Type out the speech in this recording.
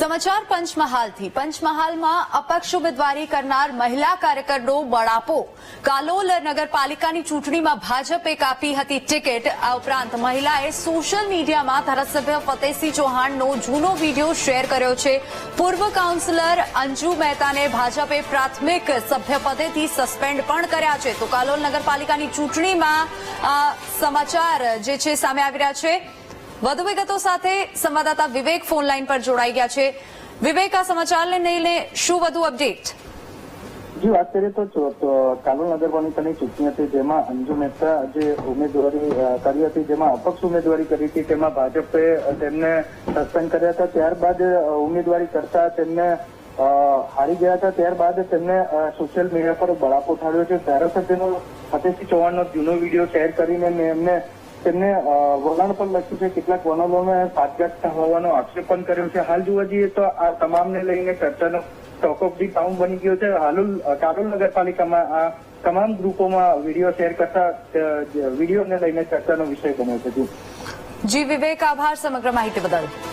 સમાચાર પંચમહાલથી. પંચમહાલમાં અપક્ષ ઉમેદવારી કરનાર મહિલા કાર્યકરનો બળાપો. કાલોલ નગરપાલિકાની ચૂંટણીમાં ભાજપે કાપી હતી ટિકિટ. આ ઉપરાંત મહિલાએ સોશિયલ મીડિયામાં ધારાસભ્ય ફતેહસિંહ ચૌહાણનો જૂનો વીડિયો શેર કર્યો છે. પૂર્વ કાઉન્સિલર અંજુ મહેતાને ભાજપે પ્રાથમિક સભ્યપદેથી સસ્પેન્ડ પણ કર્યા છે. તો કાલોલ નગરપાલિકાની ચૂંટણીમાં સમાચાર જે છે સામે આવી રહ્યા છે. વધુ વિગતો સાથે સંવાદદાતા વિવેક ફોન લાઈન પર જોડાઈ ગયા છે. વિવેક, આ સમાચારને લઈને શું વધુ અપડેટ જી, વાત કરીએ તો કાલોલ નગરપાલિકાની ચૂંટણી હતી, જેમાં અંજુ મહેતા જે ઉમેદવારી કરી હતી, જેમાં અપક્ષ ઉમેદવારી કરી હતી, તેમાં ભાજપે તેમને સસ્પેન્ડ કર્યા હતા. ત્યારબાદ ઉમેદવારી કરતા તેમને હારી ગયા હતા. ત્યારબાદ તેમને સોશિયલ મીડિયા પર બળાપો ઠાળ્યો છે. ધારાસભ્યનો ફતેહસિંહ ચૌહાણનો જૂનો વીડિયો શેર કરીને મેં એમને તેમને વલણ પર લખ્યું છે. કેટલાક વલણોને સાતગાંઠ હોવાનો આક્ષેપ પણ કર્યો છે. હાલ જોવા જઈએ તો આ તમામને લઈને ચર્ચાનો ટોક ઓફ ધી ટાઉન બની ગયો છે. હાલોલ કારોલ નગરપાલિકામાં આ તમામ ગ્રુપોમાં વીડિયો શેર કરતા વિડીયોને લઈને ચર્ચાનો વિષય બન્યો છે. જી, વિવેક, આભાર. સમગ્ર માહિતી બદલ.